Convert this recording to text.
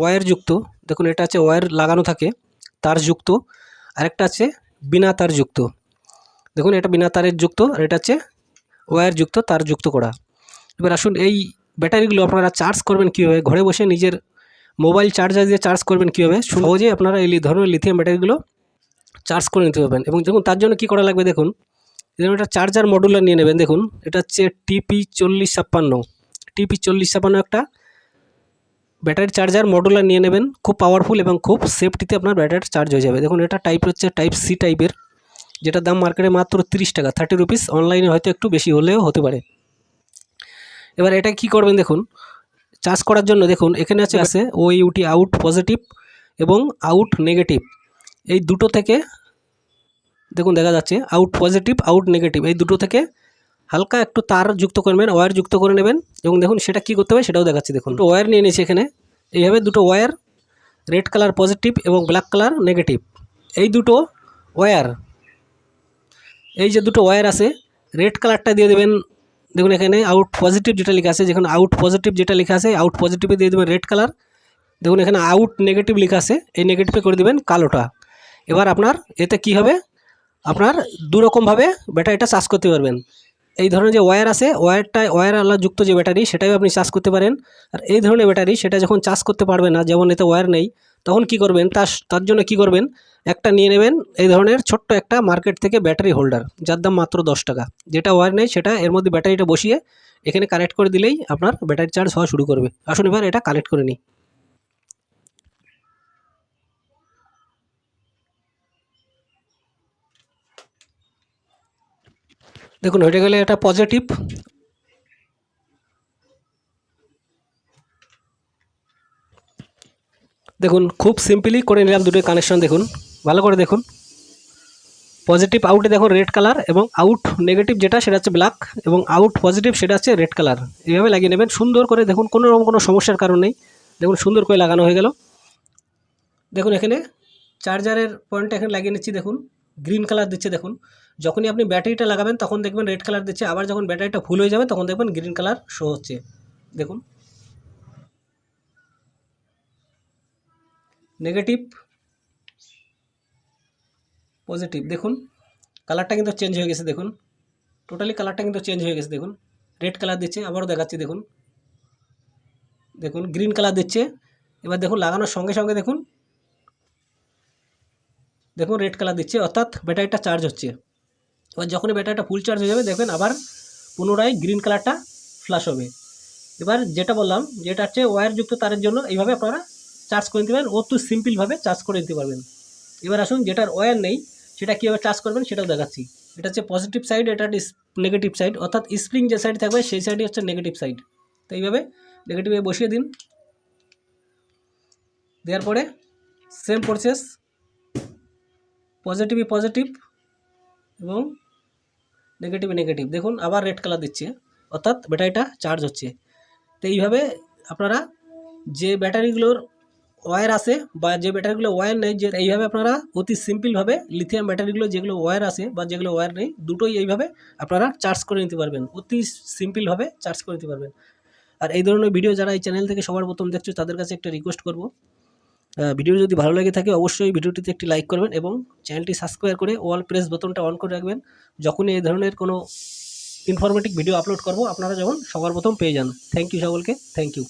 Wire যুক্ত। দেখুন, এটা আছে ওয়্যার লাগানো থাকে, তার যুক্ত। আরেকটা আছে বিনা তার যুক্ত। দেখুন, এটা বিনা তারের যুক্ত, আর এটা হচ্ছে ওয়্যার যুক্ত, তার যুক্ত করা। এবার আসুন, এই ব্যাটারিগুলো আপনারা চার্জ করবেন কীভাবে? ঘরে বসে নিজের মোবাইল চার্জার দিয়ে চার্জ করবেন কীভাবে? সহজে আপনারা এই ধরনের লিথিয়াম ব্যাটারিগুলো চার্জ করে নিতে পারবেন। এবং দেখুন, তার জন্য কী করা লাগবে দেখুন? যেমন একটা চার্জার মডুলার নিয়ে নেবেন। দেখুন, এটা হচ্ছে টিপি চল্লিশ ছাপ্পান্ন। টিপি চল্লিশ ছাপ্পান্ন একটা ব্যাটারি চার্জার মডুলার নিয়ে নেবেন। খুব পাওয়ারফুল এবং খুব সেফটিতে আপনার ব্যাটারি চার্জ হয়ে যাবে। দেখুন এটা টাইপ হচ্ছে টাইপ সি টাইপের যেটা দাম মার্কেটে মাত্র তিরিশ টাকা থার্টি রুপিস অনলাইনে হয়তো একটু বেশি হলেও হতে পারে। এবার এটা কি করবেন দেখুন চার্জ করার জন্য দেখুন এখানে আছে আছে O U T out positive এবং আউট নেগেটিভ এই দুটো থেকে দেখুন দেখা যাচ্ছে আউট পজিটিভ আউট নেগেটিভ এই দুটো থেকে হালকা একটু তার যুক্ত করবেন ওয়্যার যুক্ত করে নেবেন এবং দেখুন সেটা কি করতে হবে সেটাও দেখাচ্ছি। দেখুন, দুটো ওয়্যার নিয়ে নিয়েছি এখানে। এইভাবে দুটো ওয়্যার রেড কালার পজিটিভ এবং ব্ল্যাক কালার নেগেটিভ এই দুটো ওয়্যার এই যে দুটো ওয়্যার আছে রেড কালারটা দিয়ে দেবেন। দেখুন এখানে আউট পজিটিভ যেটা লেখা আছে, যেখানে আউট পজিটিভ যেটা লেখা আছে আউট পজিটিভে দিয়ে দেবেন রেড কালার দেখুন এখানে আউট নেগেটিভ লেখা আছে, এই নেগেটিভে করে দেবেন কালোটা। এবার আপনার এতে কি হবে? আপনার দুরকমভাবে ব্যাটারিটা চার্জ করতে পারবেন। এই ধরনের যে ওয়্যার আছে ওয়্যারটা ওয়্যার আলা যুক্ত যে ব্যাটারি সেটাই আপনি চার্জ করতে পারেন। আর এই ধরনের ব্যাটারি সেটা যখন চার্জ করতে পারবে না, যেমন এতে ওয়্যার নেই, তখন কি করবেন, তার তার জন্য কি করবেন, একটা নিয়ে নেবেন এই ধরনের ছোট্ট একটা মার্কেট থেকে ব্যাটারি হোল্ডার যার দাম মাত্র দশ টাকা। যেটা ওয়্যার নেই, সেটা এর মধ্যে ব্যাটারিটা বসিয়ে, এখানে কানেক্ট করে দিলেই আপনার ব্যাটারি চার্জ হওয়া শুরু করবে। আসুন এবার এটা কানেক্ট করে নিই। দেখুন, হয়ে গেলে এটা পজিটিভ দেখুন, খুব সিম্পলি করে নিলাম দুটোই কানেকশন দেখুন। ভালো করে দেখুন। পজিটিভ আউটে দেখুন রেড কালার এবং আউট নেগেটিভ যেটা, সেটা হচ্ছে ব্ল্যাক এবং আউট পজিটিভ সেটা হচ্ছে রেড কালার এইভাবে লাগিয়ে নেবেন। সুন্দর করে দেখুন, কোনো রকম কোনো সমস্যার কারণ নেই। দেখুন, সুন্দর করে লাগানো হয়ে গেল। দেখুন, এখানে চার্জারের পয়েন্টটা এখানে লাগিয়ে নিচ্ছি, দেখুন। গ্রিন কালার দিচ্ছে, দেখুন। যখনই আপনি ব্যাটারিটা লাগাবেন, তখন দেখবেন রেড কালার দিচ্ছে। আবার যখন ব্যাটারিটা ফুল হয়ে যাবে, তখন দেখবেন গ্রিন কালার শো হচ্ছে। দেখুন। নেগেটিভ পজিটিভ দেখুন। কালারটা কিন্তু চেঞ্জ হয়ে গেছে, দেখুন। টোটালি কালারটা কিন্তু চেঞ্জ হয়ে গেছে, দেখুন। রেড কালার দিচ্ছে, আবারও দেখাচ্ছি, দেখুন। দেখুন গ্রিন কালার দিচ্ছে। এবার দেখুন, লাগানোর সঙ্গে সঙ্গে দেখুন। দেখুন রেড কালার দিচ্ছে, অর্থাৎ ব্যাটারিটা চার্জ হচ্ছে। এবার যখনই ব্যাটারিটা ফুল চার্জ হয়ে যাবে, দেখবেন আবার পুনরায় গ্রিন কালারটা ফ্ল্যাশ হবে। এবার যেটা বললাম, যেটা হচ্ছে ওয়্যারযুক্ত তারের জন্য এইভাবে আপনারা চার্জ করে নিতে পারেন অতি সিম্পলভাবে চার্জ করে নিতে পারবেন। এবার আসুন, যেটার ওয়্যার নেই, সেটা কীভাবে চার্জ করবেন সেটাও দেখাচ্ছি। এটা হচ্ছে পজিটিভ সাইড এটা নেগেটিভ সাইড অর্থাৎ স্প্রিং যে সাইড থাকবে, সেই সাইডই হচ্ছে নেগেটিভ সাইড তো এইভাবে নেগেটিভে বসিয়ে দিন। দেওয়ার পরে সেম প্রসেস পজিটিভই পজিটিভ এবং নেগেটিভ নেগেটিভ দেখুন, আবার রেড কালার দিচ্ছে। অর্থাৎ ব্যাটারিটা চার্জ হচ্ছে। তো এইভাবে আপনারা যে ব্যাটারিগুলোর ওয়্যার আছে বা যে ব্যাটারিগুলো ওয়্যার নেই, যে এইভাবে আপনারা অতি সিম্পলভাবে লিথিয়াম ব্যাটারিগুলো যেগুলো ওয়্যার আছে বা যেগুলো ওয়্যার নেই, দুটোই এইভাবে আপনারা চার্জ করে নিতে পারবেন। অতি সিম্পলভাবে চার্জ করে নিতে পারবেন। আর এই ধরনের ভিডিও যারা এই চ্যানেল থেকে সবার প্রথম দেখছ, তাদের কাছে একটা রিকোয়েস্ট করব। ভিডিও যদি ভালো লাগে থাকে, অবশ্যই ভিডিওটিতে একটি লাইক করবেন এবং চ্যানেলটি সাবস্ক্রাইব করে ওয়াল প্রেস বোতনটা অন করে রাখবেন। যখনই এই ধরনের কোনো ইনফরমেটিভ ভিডিও আপলোড করব, আপনারা যখন সবার প্রথম পেয়ে যান। থ্যাংক ইউ সকলকে। Thank you